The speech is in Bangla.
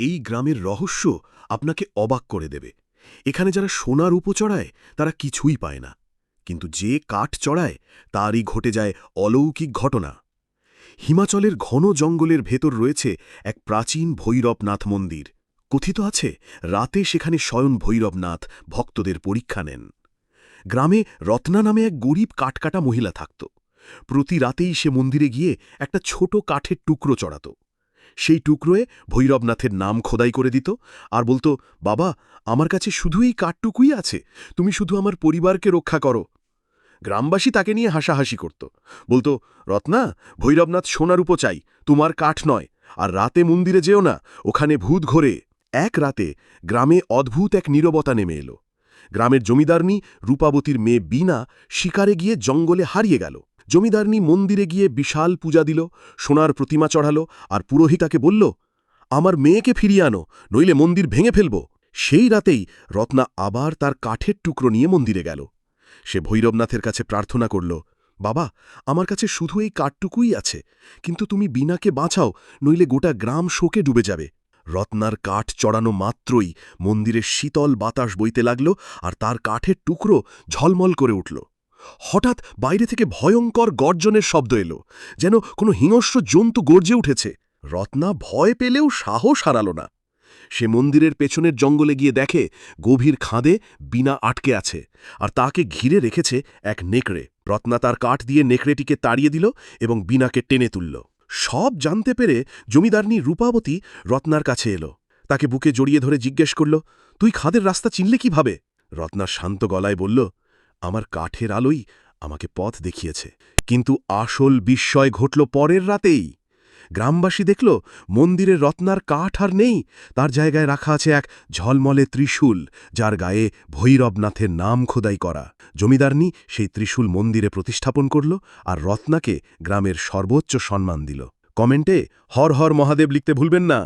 এই গ্রামের রহস্য আপনাকে অবাক করে দেবে। এখানে যারা সোনার উপ চড়ায়, তারা কিছুই পায় না। কিন্তু যে কাঠ চড়ায়, তারই ঘটে যায় অলৌকিক ঘটনা। হিমাচলের ঘন জঙ্গলের ভেতর রয়েছে এক প্রাচীন ভৈরবনাথ মন্দির। কথিত আছে, রাতে সেখানে স্বয়ং ভৈরবনাথ ভক্তদের পরীক্ষা নেন। গ্রামে রত্না নামে এক গরিব কাটকাটা মহিলা থাকত। প্রতি রাতেই সে মন্দিরে গিয়ে একটা ছোট কাঠের টুকরো চড়াত। সেই টুকরোয় ভৈরবনাথের নাম খোদাই করে দিত আর বলতো, বাবা, আমার কাছে শুধু এই কাঠটুকুই আছে। তুমি শুধু আমার পরিবারকে রক্ষা করো। গ্রামবাসী তাকে নিয়ে হাসাহাসি করত। বলতো, রত্না, ভৈরবনাথ সোনার উপ চাই তোমার কাঠ নয়, আর রাতে মন্দিরে যেও না, ওখানে ভূত ঘোরে। এক রাতে গ্রামে অদ্ভুত এক নীরবতা নেমে এলো। গ্রামের জমিদারনি রূপাবতীর মেয়ে বিনা শিকারে গিয়ে জঙ্গলে হারিয়ে গেল। জমিদারনি মন্দিরে গিয়ে বিশাল পূজা দিল, সোনার প্রতিমা চড়ালো আর পুরোহিতাকে বলল, আমার মেয়েকে ফিরিয়ে আনো, নইলে মন্দির ভেঙে ফেলব। সেই রাতেই রত্না আবার তার কাঠের টুকরো নিয়ে মন্দিরে গেল। সে ভৈরবনাথের কাছে প্রার্থনা করল, বাবা, আমার কাছে শুধু এই কাঠটুকুই আছে, কিন্তু তুমি বিনাকে বাঁচাও, নইলে গোটা গ্রাম শোকে ডুবে যাবে। রত্নার কাঠ চড়ানো মাত্রই মন্দিরের শীতল বাতাস বইতে লাগল আর তার কাঠের টুকরো ঝলমল করে উঠল। হঠাৎ বাইরে থেকে ভয়ঙ্কর গর্জনের শব্দ এলো, যেন কোনো হিংস্র জন্তু গর্জে উঠেছে। রত্না ভয় পেলেও সাহস হারাল না। সে মন্দিরের পেছনের জঙ্গলে গিয়ে দেখে গভীর খাঁদে বিনা আটকে আছে আর তাকে ঘিরে রেখেছে এক নেকড়ে। রত্না তার কাঠ দিয়ে নেকড়েটিকে তাড়িয়ে দিল এবং বিনাকে টেনে তুলল। সব জানতে পেরে জমিদারনি রূপাবতী রত্নার কাছে এলো। তাকে বুকে জড়িয়ে ধরে জিজ্ঞেস করল, তুই খাদের রাস্তা চিনলে কীভাবে? রত্না শান্ত গলায় বলল আমার কাঠের আলোই আমাকে পথ দেখিয়েছে। কিন্তু আসল বিস্ময় ঘটল পরের রাতেই। গ্রামবাসী দেখল মন্দিরের রত্নার কাঠ আর নেই। তার জায়গায় রাখা আছে এক ঝলমলে ত্রিশূল, যার গায়ে ভৈরবনাথের নাম খোদাই করা। জমিদারনি সেই ত্রিশূল মন্দিরে প্রতিস্থাপন করল আর রত্নাকে গ্রামের সর্বোচ্চ সম্মান দিল। কমেন্টে হর হর মহাদেব লিখতে ভুলবেন না।